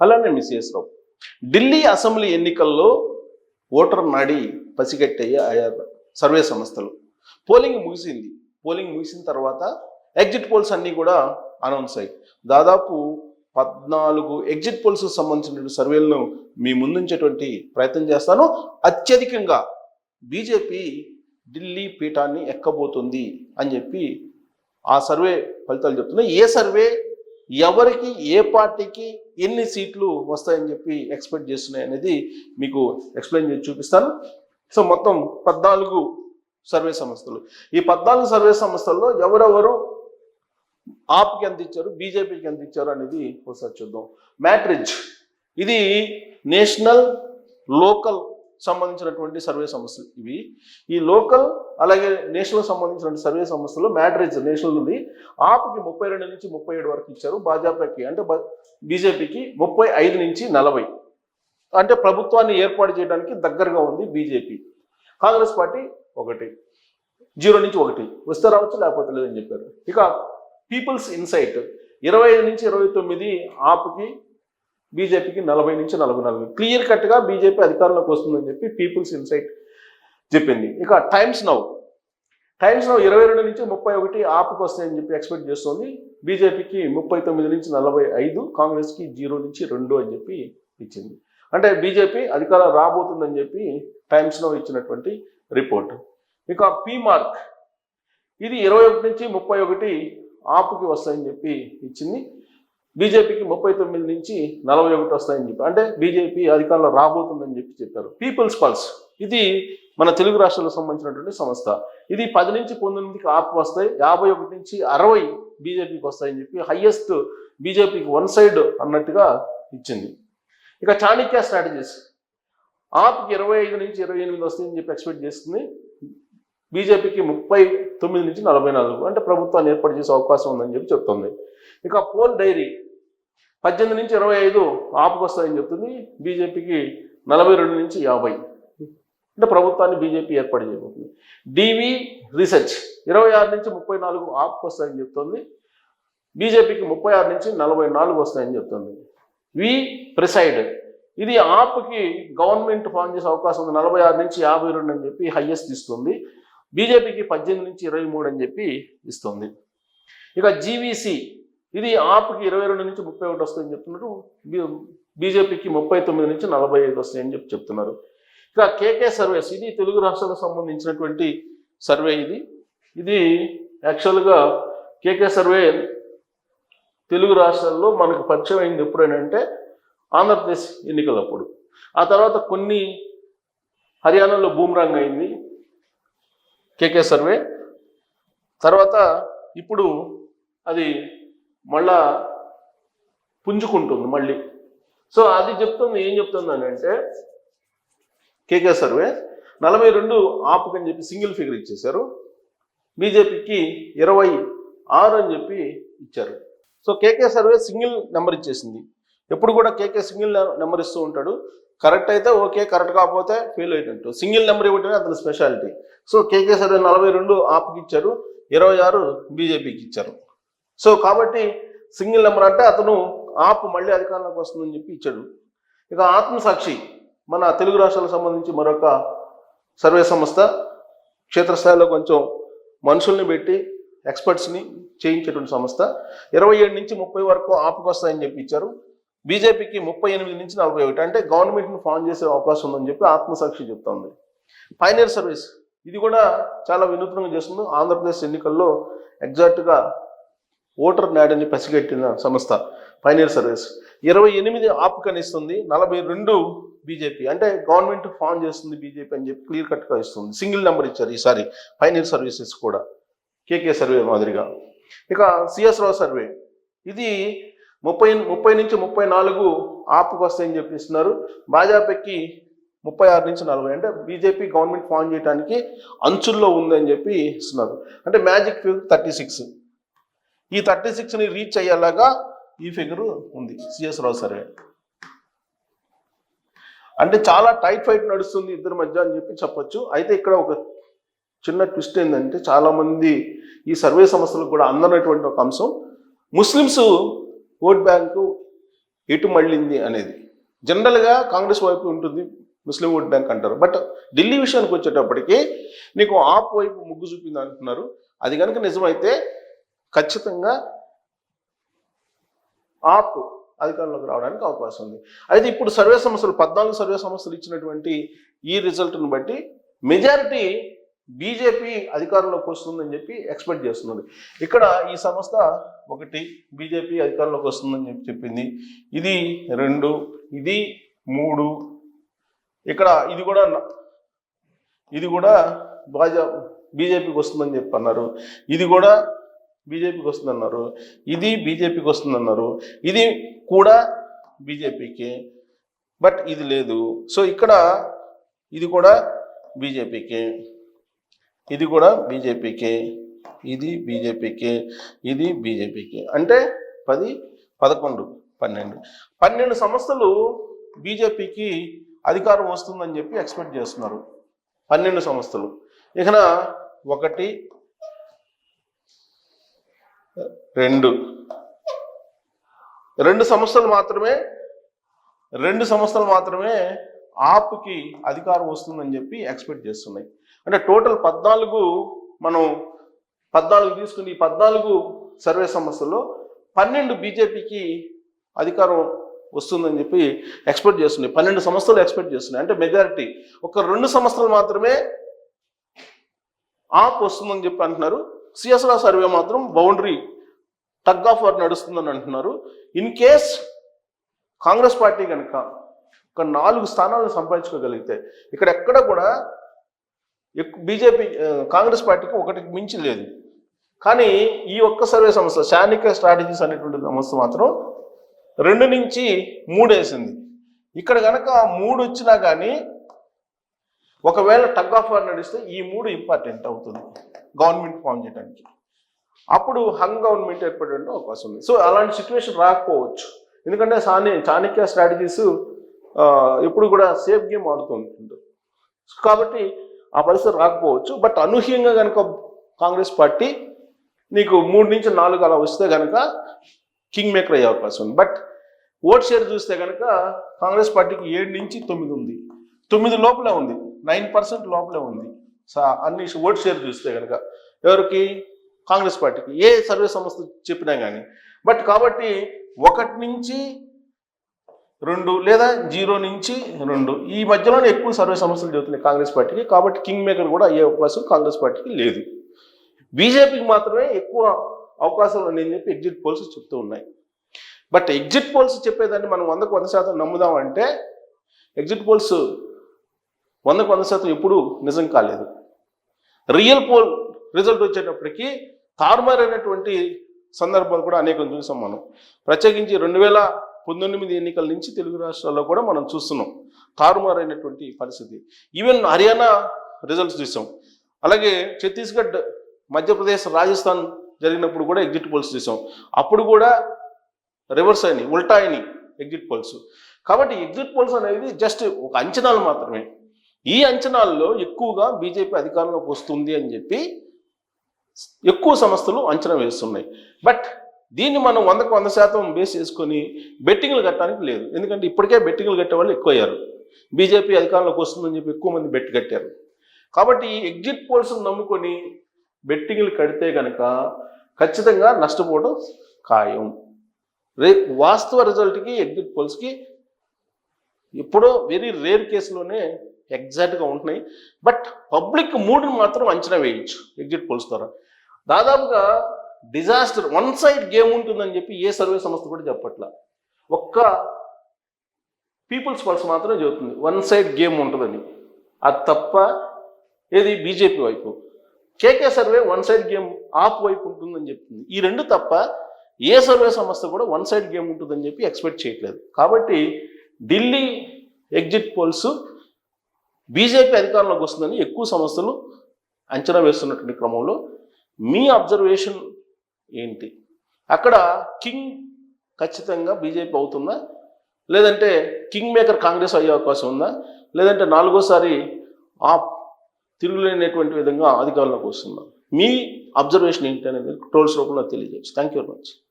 అలానే మిస్ఎస్ రావు ఢిల్లీ అసెంబ్లీ ఎన్నికల్లో ఓటర్ నాడి పసిగట్టాయి ఆయా సర్వే సంస్థలు. పోలింగ్ ముగిసింది. పోలింగ్ ముగిసిన తర్వాత ఎగ్జిట్ పోల్స్ అన్నీ కూడా అనౌన్స్ అయ్యాయి. దాదాపు పద్నాలుగు ఎగ్జిట్ పోల్స్ సంబంధించిన సర్వేలను మీ ముందుంచేటువంటి ప్రయత్నం చేస్తాను. అత్యధికంగా బీజేపీ ఢిల్లీ పీఠాన్ని ఎక్కబోతుంది అని చెప్పి ఆ సర్వే ఫలితాలు చెప్తున్నాయి. ఏ సర్వే ఎవరికి ఏ పార్టీకి ఎన్ని సీట్లు వస్తాయని చెప్పి ఎక్స్పెక్ట్ చేస్తున్నాయి అనేది మీకు ఎక్స్ప్లెయిన్ చేసి చూపిస్తాను. సో మొత్తం పద్నాలుగు సర్వే సంస్థలు. ఈ పద్నాలుగు సర్వే సంస్థల్లో ఎవరెవరు ఆప్కి ఎంత ఇచ్చారు బీజేపీకి ఎంత ఇచ్చారు అనేది ఒకసారి చూద్దాం. మ్యాట్రిజ్ ఇది నేషనల్ లోకల్ సంబంధించినటువంటి సర్వే సంస్థలు ఇవి. ఈ లోకల్ అలాగే నేషనల్ సంబంధించిన సర్వే సంస్థలు మ్యాట్రిజ్ నేషనల్ ఉంది. ఆప్కి ముప్పై రెండు నుంచి ముప్పై ఏడు వరకు ఇచ్చారు. భాజపాకి అంటే బీజేపీకి ముప్పై ఐదు నుంచి నలభై. అంటే ప్రభుత్వాన్ని ఏర్పాటు చేయడానికి దగ్గరగా ఉంది బీజేపీ. కాంగ్రెస్ పార్టీ ఒకటి. జీరో నుంచి ఒకటి. వస్తే రావచ్చు లేకపోతే లేదని చెప్పారు. ఇక పీపుల్స్ ఇన్సైట్. ఇరవై ఐదు నుంచి ఇరవై తొమ్మిది ఆప్కి బీజేపీకి నలభై నుంచి నలభై నాలుగు. క్లియర్ కట్గా బీజేపీ అధికారంలోకి వస్తుందని చెప్పి పీపుల్స్ ఇన్సైట్ చెప్పింది. ఇక టైమ్స్ నౌ టైమ్స్ నౌ ఇరవై రెండు నుంచి ముప్పై ఒకటి ఆపుకు వస్తాయని చెప్పి ఎక్స్పెక్ట్ చేస్తోంది. బీజేపీకి ముప్పై తొమ్మిది నుంచి నలభై ఐదు కాంగ్రెస్కి జీరో నుంచి రెండు అని చెప్పి ఇచ్చింది. అంటే బీజేపీ అధికారం రాబోతుందని చెప్పి టైమ్స్ నౌ ఇచ్చినటువంటి రిపోర్ట్ ఇక పీ మార్క్ ఇది ఇరవై ఒకటి నుంచి ముప్పై ఒకటి ఆపుకి వస్తాయని చెప్పి ఇచ్చింది. బీజేపీకి ముప్పై తొమ్మిది నుంచి నలభై ఒకటి వస్తాయని చెప్పి. అంటే బీజేపీ అధికారంలో రాబోతుందని చెప్పి చెప్పారు. పీపుల్స్ పల్స్ ఇది మన తెలుగు రాష్ట్రాలకు సంబంధించినటువంటి సంస్థ. ఇది పది నుంచి పంతొమ్మిదికి ఆపు వస్తాయి యాభై ఒకటి నుంచి అరవై బీజేపీకి వస్తాయని చెప్పి హయ్యెస్ట్ బీజేపీకి వన్ సైడ్ అన్నట్టుగా ఇచ్చింది. ఇక చాణిక్య స్ట్రాటజీస్. ఆప్కి ఇరవై ఐదు నుంచి ఇరవై ఎనిమిది వస్తాయని చెప్పి ఎక్స్పెక్ట్ చేస్తుంది. బీజేపీకి ముప్పై తొమ్మిది నుంచి నలభై నాలుగు అంటే ప్రభుత్వాన్ని ఏర్పాటు చేసే అవకాశం ఉందని చెప్పి చెప్తుంది. ఇక పోల్ డైరీ. పద్దెనిమిది నుంచి ఇరవై ఐదు ఆపుకొస్తాయని చెప్తుంది. బీజేపీకి నలభై రెండు నుంచి యాభై. అంటే ప్రభుత్వాన్ని బీజేపీ ఏర్పాటు చేయబోతుంది. డివి రీసెర్చ్ ఇరవై ఆరు నుంచి ముప్పై నాలుగు ఆపుకు వస్తాయని చెప్తుంది. బీజేపీకి ముప్పై ఆరు నుంచి నలభై నాలుగు వస్తాయని చెప్తుంది. వి ప్రిసైడ్ ఇది ఆప్కి గవర్నమెంట్ ఫామ్ చేసే అవకాశం ఉంది. నలభై ఆరు నుంచి యాభై రెండు అని చెప్పి హయ్యెస్ట్ ఇస్తుంది. బీజేపీకి పద్దెనిమిది నుంచి ఇరవై మూడు అని చెప్పి ఇస్తుంది. ఇక జీవీసీ ఇది ఆప్కి ఇరవై రెండు నుంచి ముప్పై ఒకటి వస్తాయని చెప్తున్నారు. బీజేపీకి ముప్పై తొమ్మిది నుంచి నలభై ఐదు వస్తాయని చెప్పి చెప్తున్నారు. ఇక కేకే సర్వేస్ ఇది తెలుగు రాష్ట్రాలకు సంబంధించినటువంటి సర్వే ఇది. ఇది యాక్చువల్గా కేకే సర్వే తెలుగు రాష్ట్రాల్లో మనకు పరిచయం అయింది ఎప్పుడైనా ఆంధ్రప్రదేశ్ ఎన్నికలప్పుడు. ఆ తర్వాత కొన్ని హర్యానాలో బూమ్రాంగ్ అయింది కేకే సర్వే. తర్వాత ఇప్పుడు అది మళ్ళా పుంజుకుంటుంది మళ్ళీ. సో అది చెప్తుంది ఏం చెప్తుంది అని అంటే కేకే సర్వే నలభై రెండు ఆపుకని చెప్పి సింగిల్ ఫిగర్ ఇచ్చేశారు. బీజేపీకి ఇరవై ఆరు అని చెప్పి ఇచ్చారు. So KK survey single number ఇచ్చేసింది. ఎప్పుడు కూడా కేకే సింగిల్ నెంబర్ ఇస్తూ ఉంటాడు. కరెక్ట్ అయితే ఓకే కరెక్ట్ కాకపోతే ఫెయిల్ అయినట్టు. సింగిల్ నెంబర్ ఇవ్వటమే అతని స్పెషాలిటీ. సో కేకే సర్వే నలభై రెండు ఆప్కి ఇచ్చారు. ఇరవై ఆరు బీజేపీకి ఇచ్చారు. సో కాబట్టి సింగిల్ నెంబర్ అంటే అతను ఆప్ మళ్ళీ అధికారంలోకి వస్తుందని చెప్పి ఇచ్చాడు. ఇక ఆత్మసాక్షి. మన తెలుగు రాష్ట్రాలకు సంబంధించి మరొక సర్వే సంస్థ క్షేత్రస్థాయిలో కొంచెం మనుషుల్ని పెట్టి ఎక్స్పర్ట్స్ని చేయించేటువంటి సంస్థ. ఇరవై ఏడు నుంచి ముప్పై వరకు ఆపుకొస్తాయని చెప్పి ఇచ్చారు. బీజేపీకి ముప్పై ఎనిమిది నుంచి నలభై ఒకటి. అంటే గవర్నమెంట్ని ఫామ్ చేసే అవకాశం ఉందని చెప్పి ఆత్మసాక్షి చెప్తోంది. పైనీర్ సర్వీస్ ఇది కూడా చాలా వినూత్నంగా చేస్తుంది. ఆంధ్రప్రదేశ్ ఎన్నికల్లో ఎగ్జాక్ట్గా ఓటర్ నాడని పసిగట్టిన సంస్థ. పైనీర్ సర్వీస్ ఇరవై ఎనిమిది ఆప్కని ఇస్తుంది నలభై రెండు బీజేపీ అంటే గవర్నమెంట్ ఫామ్ చేస్తుంది బీజేపీ అని చెప్పి క్లియర్ కట్గా ఇస్తుంది. సింగిల్ నెంబర్ ఇచ్చారు ఈసారి పైనీర్ సర్వీసెస్ కూడా. కేకే సర్వే మాదిరిగా. ఇక సిఎస్ రావు సర్వే ఇది ముప్పై ముప్పై నుంచి ముప్పై నాలుగు ఆపుకు వస్తాయని చెప్పిస్తున్నారు. భాజపాకి ముప్పై ఆరు నుంచి నలభై. అంటే బీజేపీ గవర్నమెంట్ ఫామ్ చేయడానికి అంచుల్లో ఉందని చెప్పి ఇస్తున్నారు. అంటే మ్యాజిక్ ఫిగర్ థర్టీ సిక్స్ ఈ థర్టీ సిక్స్ని రీచ్ అయ్యేలాగా ఈ ఫిగర్ ఉంది. సిఎస్ రావు సర్వే అంటే చాలా టైట్ ఫైట్ నడుస్తుంది ఇద్దరి మధ్య అని చెప్పి చెప్పొచ్చు. అయితే ఇక్కడ ఒక చిన్న ట్విస్ట్ ఏంటంటే చాలా మంది ఈ సర్వే సంస్థలకు కూడా అందనటువంటి ఒక అంశం. ముస్లిమ్స్ ఓట్ బ్యాంకు ఎటు మళ్ళింది అనేది. జనరల్గా కాంగ్రెస్ వైపు ఉంటుంది ముస్లిం ఓట్ బ్యాంక్ అంటారు. బట్ ఢిల్లీ విషయానికి వచ్చేటప్పటికి నీకు ఆప్ వైపు ముగ్గు చూపింది అంటున్నారు. అది కనుక నిజమైతే ఖచ్చితంగా ఆప్ అధికారంలోకి రావడానికి అవకాశం ఉంది. అయితే ఇప్పుడు సర్వే సంస్థలు పద్నాలుగు సర్వే సంస్థలు ఇచ్చినటువంటి ఈ రిజల్ట్ను బట్టి మెజారిటీ బీజేపీ అధికారంలోకి వస్తుందని చెప్పి ఎక్స్పెక్ట్ చేస్తున్నది. ఇక్కడ ఈ సంస్థ ఒకటి బీజేపీ అధికారంలోకి వస్తుందని చెప్పి చెప్పింది. ఇది రెండు ఇది మూడు. ఇక్కడ ఇది కూడా ఇది కూడా భాజపా బీజేపీకి వస్తుందని చెప్పి అన్నారు. ఇది కూడా బీజేపీకి వస్తుందన్నారు. ఇది బీజేపీకి వస్తుందన్నారు. ఇది కూడా బీజేపీకి. బట్ ఇది లేదు. సో ఇక్కడ ఇది కూడా బీజేపీకి. ఇది కూడా బీజేపీకి. ఇది బీజేపీకి. ఇది బీజేపీకి. అంటే పది పదకొండు పన్నెండు. పన్నెండు సంస్థలు బీజేపీకి అధికారం వస్తుందని చెప్పి ఎక్స్పెక్ట్ చేస్తున్నారు. పన్నెండు సంస్థలు. ఇకన ఒకటి రెండు. రెండు సంస్థలు మాత్రమే రెండు సంస్థలు మాత్రమే ఆప్కి అధికారం వస్తుందని చెప్పి ఎక్స్పెక్ట్ చేస్తున్నాయి. అంటే టోటల్ పద్నాలుగు మనం పద్నాలుగు తీసుకుని ఈ పద్నాలుగు సర్వే సంస్థల్లో పన్నెండు బీజేపీకి అధికారం వస్తుందని చెప్పి ఎక్స్పెక్ట్ చేస్తున్నాయి. పన్నెండు సంస్థలు ఎక్స్పెక్ట్ చేస్తున్నాయి. అంటే మెజారిటీ ఒక రెండు సంస్థలు మాత్రమే ఆప్ వస్తుందని చెప్పి అంటున్నారు. సిఎస్ఆర్ సర్వే మాత్రం బౌండరీ టగ్ ఆఫ్ వార్ నడుస్తుందని అంటున్నారు. ఇన్ కేస్ కాంగ్రెస్ పార్టీ కనుక ఒక నాలుగు స్థానాలను సంపాదించుకోగలిగితే ఇక్కడ ఎక్కడ కూడా ఎక్కువ బీజేపీ కాంగ్రెస్ పార్టీకి ఒకటికి మించి లేదు. కానీ ఈ ఒక్క సర్వే సంస్థ శానిక స్ట్రాటజీస్ అనేటువంటి సంస్థ మాత్రం రెండు నుంచి మూడు వేసింది. ఇక్కడ కనుక మూడు వచ్చినా కానీ ఒకవేళ టగ్ ఆఫ్ వార్ నడిస్తే ఈ మూడు ఇంపార్టెంట్ అవుతుంది. గవర్నమెంట్ ఫామ్ చేయడానికి. అప్పుడు హంగ్ గవర్నమెంట్ ఏర్పడే అవకాశం ఉంది. సో అలాంటి సిచ్యువేషన్ రాకపోవచ్చు. ఎందుకంటే సాని చాణక్య స్ట్రాటజీస్ ఎప్పుడు కూడా సేఫ్ గేమ్ ఆడుతూ ఉంటుంది కాబట్టి ఆ పరిస్థితి రాకపోవచ్చు. బట్ అనూహ్యంగా కనుక కాంగ్రెస్ పార్టీ నీకు మూడు నుంచి నాలుగు అలా వస్తే కనుక కింగ్ మేకర్ అయ్యే అవకాశం ఉంది. బట్ ఓట్ షేర్ చూస్తే కనుక కాంగ్రెస్ పార్టీకి ఏడు నుంచి తొమ్మిది ఉంది. తొమ్మిది లోపలే ఉంది. నైన్ పర్సెంట్ లోపలే ఉంది. అన్ని ఓట్ షేర్ చూస్తే కనుక ఎవరికి? కాంగ్రెస్ పార్టీకి. ఏ సర్వే సంస్థ చెప్పినా కానీ బట్ కాబట్టి ఒకటి నుంచి రెండు లేదా జీరో నుంచి రెండు. ఈ మధ్యలోనే ఎక్కువ సర్వే సమస్యలు జరుగుతున్నాయి కాంగ్రెస్ పార్టీకి. కాబట్టి కింగ్ మేకర్ కూడా అయ్యే అవకాశం కాంగ్రెస్ పార్టీకి లేదు. బీజేపీకి మాత్రమే ఎక్కువ అవకాశాలు ఉన్నాయని చెప్పి ఎగ్జిట్ పోల్స్ చెప్తూ ఉన్నాయి. బట్ ఎగ్జిట్ పోల్స్ చెప్పేదాన్ని మనం వందకు వంద శాతం నమ్ముదాం అంటే ఎగ్జిట్ పోల్స్ వందకు వంద శాతం ఎప్పుడూ నిజం కాలేదు. రియల్ పోల్ రిజల్ట్ వచ్చేటప్పటికి తారుమారైనటువంటి సందర్భాలు కూడా అనేకం చూసాం మనం. ప్రత్యేకించి రెండు వేల పంతొమ్మిది ఎన్నికల నుంచి తెలుగు రాష్ట్రాల్లో కూడా మనం చూస్తున్నాం తారుమారైనటువంటి పరిస్థితి. ఈవెన్ హర్యానా రిజల్ట్స్ చూసాం. అలాగే ఛత్తీస్గఢ్ మధ్యప్రదేశ్ రాజస్థాన్ జరిగినప్పుడు కూడా ఎగ్జిట్ పోల్స్ చూసాం. అప్పుడు కూడా రివర్స్ అయినాయి ఉల్టా అయినాయి ఎగ్జిట్ పోల్స్ కాబట్టి ఎగ్జిట్ పోల్స్ అనేది జస్ట్ ఒక అంచనాలు మాత్రమే. ఈ అంచనాల్లో ఎక్కువగా బీజేపీ అధికారంలోకి వస్తుంది అని చెప్పి ఎక్కువ సంస్థలు అంచనా వేస్తున్నాయి. బట్ దీన్ని మనం వందకు వంద శాతం బేస్ చేసుకొని బెట్టింగ్లు కట్టడానికి లేదు. ఎందుకంటే ఇప్పటికే బెట్టింగ్లు కట్టే వాళ్ళు ఎక్కువ అయ్యారు బీజేపీ అధికారంలోకి వస్తుందని చెప్పి ఎక్కువ మంది బెట్ కట్టారు. కాబట్టి ఈ ఎగ్జిట్ పోల్స్ను నమ్ముకొని బెట్టింగ్లు కడితే కనుక ఖచ్చితంగా నష్టపోవడం ఖాయం. రే వాస్తవ రిజల్ట్కి ఎగ్జిట్ పోల్స్కి ఎప్పుడో వెరీ రేర్ కేసులోనే ఎగ్జాక్ట్గా ఉంటున్నాయి. బట్ పబ్లిక్ మూడ్ని మాత్రం అంచనా వేయచ్చు. ఎగ్జిట్ పోల్స్ ద్వారా. దాదాపుగా డిజాస్టర్ వన్ సైడ్ గేమ్ ఉంటుందని చెప్పి ఏ సర్వే సంస్థ కూడా చెప్పట్ల. ఒక్క పీపుల్స్ పల్స్ మాత్రమే చెబుతుంది వన్ సైడ్ గేమ్ ఉంటుందని. అది తప్ప ఏది బీజేపీ వైపు. KK survey one side game AAP వైపు ఉంటుందని చెప్తుంది. ఈ రెండు తప్ప ఏ సర్వే సంస్థ కూడా వన్ సైడ్ గేమ్ ఉంటుందని చెప్పి ఎక్స్పెక్ట్ చేయట్లేదు. కాబట్టి ఢిల్లీ ఎగ్జిట్ పోల్స్ బీజేపీ అధికారంలోకి వస్తుందని ఎక్కువ సంస్థలు అంచనా వేస్తున్నటువంటి క్రమంలో మీ అబ్జర్వేషన్ ఏంటి? అక్కడ కింగ్ ఖచ్చితంగా బీజేపీ అవుతుందా? లేదంటే కింగ్ మేకర్ కాంగ్రెస్ అయ్యే అవకాశం ఉందా? లేదంటే నాలుగోసారి ఆ తిరుగులేనటువంటి విధంగా అధికారంలోకి వస్తుందా? మీ అబ్జర్వేషన్ ఏంటి అనేది ట్రోల్స్ రూపంలో తెలియజేయచ్చు. Thank you very much